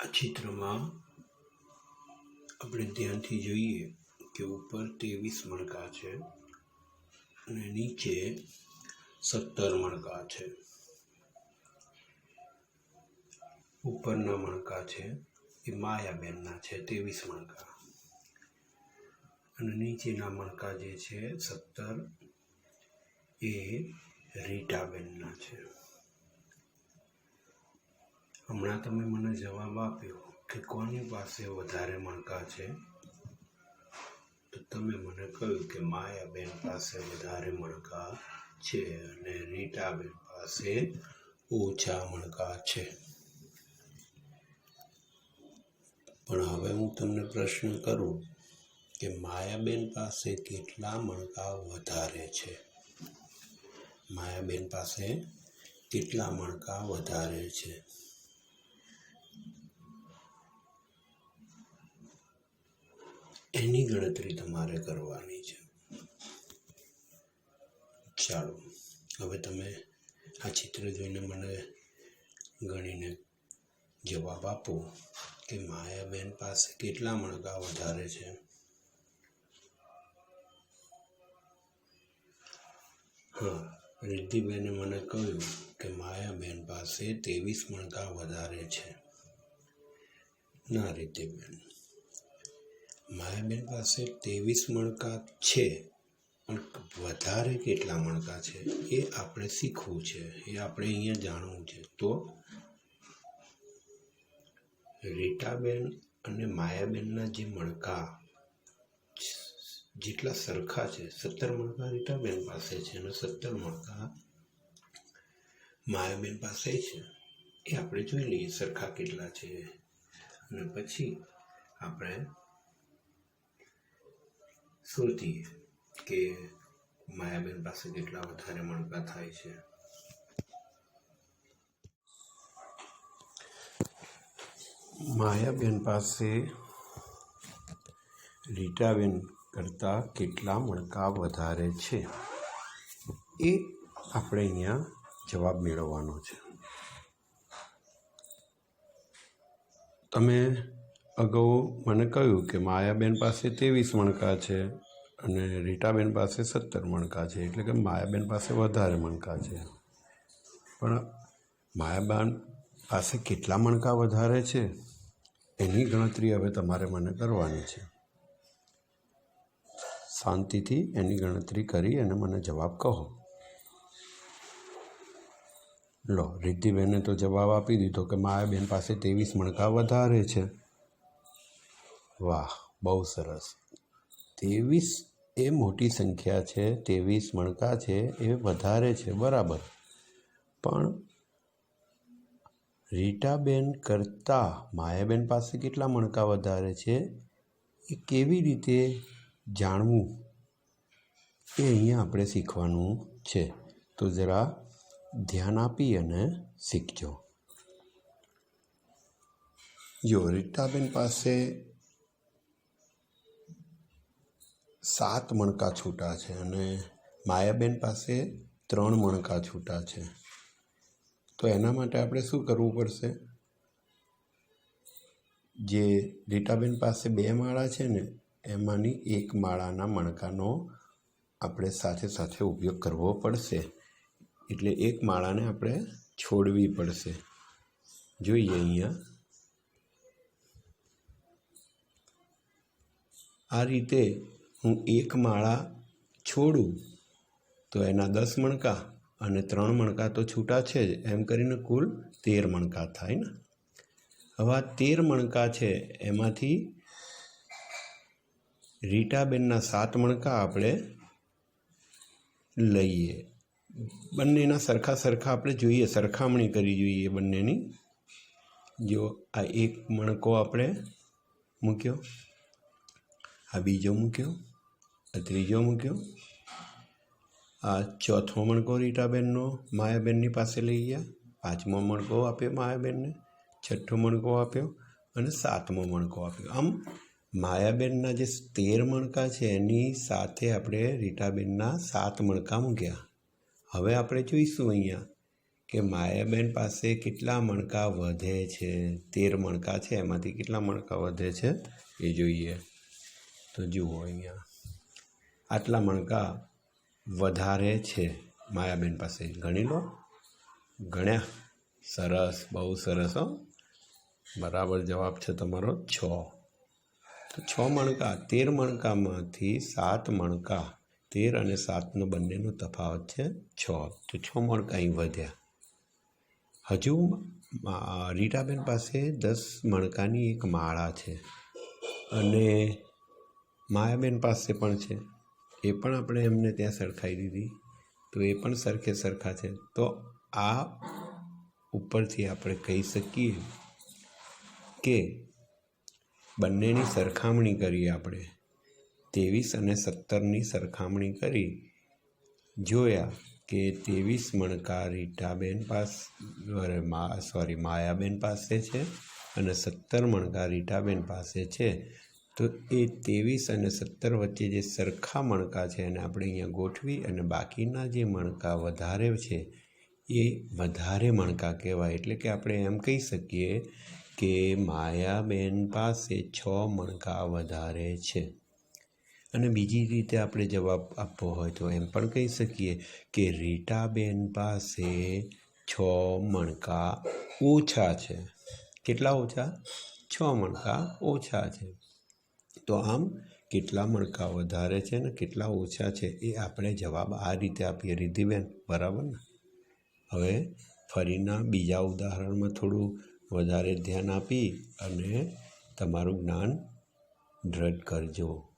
આ ચિત્રમાં આપણે ધ્યાનથી જોઈએ કે ઉપર ત્રેવીસ મણકા છે અને નીચે સત્તર મણકા છે. ઉપરના મણકા છે, એ માયાબેનના છે, ત્રેવીસ મણકા. અને નીચેના મણકા જે છે, સત્તર, એ રીટાબેનના છે. હમણાં તમે મને જવાબ આપ્યો કે કોની પાસે વધારે મણકા છે? તો તમે મને કહ્યું કે માયાબેન પાસે વધારે મણકા છે અને રીટાબેન પાસે ઓછા મણકા છે. પણ હવે હું તમને પ્રશ્ન કરું કે માયાબેન પાસે કેટલા મણકા વધારે છે? માયાબેન પાસે કેટલા મણકા વધારે છે? એની ગણતરી તમારે કરવાની છે. ચાલો, હવે તમે આ ચિત્ર જોઈને મને ગણીને જવાબ આપો કે માયાબેન પાસે કેટલા મણકા વધારે છે. હા, રિદ્ધિબેને મને કહ્યું કે માયાબેન પાસે ત્રેવીસ મણકા વધારે છે. ના, રિદ્ધિબેન માયાબેન પાસે ત્રેવીસ મણકા છે, પણ વધારે કેટલા મણકા છે એ આપણે શીખવું છે, એ આપણે અહીંયા જાણવું છે. તો રીટાબેન અને માયાબેનના જે મણકા જેટલા સરખા છે, સત્તર મણકા રીટાબેન પાસે છે અને સત્તર મણકા માયાબેન પાસે છે, એ આપણે જોઈ લઈએ સરખા કેટલા છે. અને પછી આપણે શોધીએ કે માયાબેન પાસે કેટલા વધારે મણકા થાય છે? માયાબેન પાસે રીટાબેન કરતાં કેટલા મણકા વધારે છે? એ આપણે અહીંયા જવાબ મેળવવાનો છે. તમે અગાઉ મને કહ્યું કે માયાબેન પાસે ત્રેવીસ મણકા છે અને રીટાબેન પાસે સત્તર મણકા છે, એટલે કે માયાબેન પાસે વધારે મણકા છે. પણ માયાબેન પાસે કેટલા મણકા વધારે છે? એની ગણતરી હવે તમારે મને કરવાની છે. શાંતિથી એની ગણતરી કરી અને મને જવાબ કહો. લો, રિદ્ધિબેને તો જવાબ આપી દીધો કે માયાબેન પાસે ત્રેવીસ મણકા વધારે છે. વાહ, બહુ સરસ. ત્રેવીસ એ મોટી સંખ્યા છે, ત્રેવીસ મણકા છે, એ વધારે છે, બરાબર. પણ રીટાબેન કરતાં માયાબેન પાસે કેટલા મણકા વધારે છે? એ કેવી રીતે જાણવું? એ અહીંયા આપણે શીખવાનું છે. તો જરા ધ્યાન આપી અને શીખજો. જો, રીટાબેન પાસે સાત મણકા છૂટા છે અને માયાબેન પાસે ત્રણ મણકા છૂટા છે. તો એના માટે આપણે શું કરવું પડશે? જે રીટાબેન પાસે બે માળા છે ને, એમાંની એક માળાના મણકાનો આપણે સાથે સાથે ઉપયોગ કરવો પડશે. એટલે એક માળાને આપણે છોડવી પડશે. જોઈએ અહીંયા. આ રીતે હું એક માળા છોડું તો એના દસ મણકા અને ત્રણ મણકા તો છૂટા છે જ. એમ કરીને કુલ તેર મણકા થાય ને. હવે આ તેર મણકા છે એમાંથી રીટાબેનના સાત મણકા આપણે લઈએ. બંનેના સરખા સરખા આપણે જોઈએ, સરખામણી કરી જોઈએ બંનેની. જો આ એક મણકો આપણે મૂક્યો, આ બીજો મૂક્યો ત્રીજો મૂક્યો. આ ચોથો મણકો રીટાબેનનો માયાબેનની પાસે લઈ ગયા. પાંચમો મણકો આપ્યો માયાબેનને. છઠ્ઠો મણકો આપ્યો અને સાતમો મણકો આપ્યો. આમ માયાબેનના જે તેર મણકા છે, એની સાથે આપણે રીટાબેનના સાત મણકા મૂક્યા. હવે આપણે જોઈશું અહીંયા કે માયાબેન પાસે કેટલા મણકા વધે છે, તેર મણકા છે, એમાંથી કેટલા મણકા વધે છે, એ જોઈએ. તો જુઓ અહીંયા. આટલા મણકા વધારે છે માયાબેન પાસે. ગણી લો. ગણ્યા. સરસ. બહુ સરસ, હો. બરાબર જવાબ છે તમારો છ. તો છ મણકા, તેર મણકામાંથી સાત મણકા, તેર અને સાતનો બંનેનો તફાવત છે છ. તો છ મણકા અહીં વધ્યા. હજુ રીટાબેન પાસે દસ મણકાની એક માળા છે. અને માયાબેન પાસે પણ છે. એ પણ આપણે એમને ત્યાં સરખાઈ દીધી. તો એ પણ સરખે સરખા છે. તો આ ઉપરથી આપણે કહી શકીએ કે બંનેની સરખામણી કરીએ આપણે. ત્રેવીસ અને સત્તરની સરખામણી કરી, જોયા કે ત્રેવીસ મણકા રીટાબેન પાસ સોરી, માયાબેન પાસે છે અને સત્તર મણકા રીટાબેન પાસે છે. તો એ ત્રેવીસ અને સત્તર વચ્ચે જે સરખા મણકા છે એને આપણે અહીંયા ગોઠવી અને બાકીના જે મણકા વધારે છે, એ વધારે મણકા કહેવાય. એટલે કે આપણે એમ કહી શકીએ કે માયાબેન પાસે છ મણકા વધારે છે. અને બીજી રીતે આપણે જવાબ આપવો હોય તો એમ પણ કહી શકીએ કે રીટાબેન પાસે છ મણકા ઓછા છે. કેટલા ઓછા? છ મણકા ઓછા છે. તો આમ કેટલા મણકા વધારે છે ને કેટલા ઓછા છે એ આપણે જવાબ આ રીતે આપીએ. રિધિબેન બરાબર ને? હવે ફરીના બીજા ઉદાહરણમાં થોડું વધારે ધ્યાન આપી અને તમારું જ્ઞાન દ્રઢ કરજો.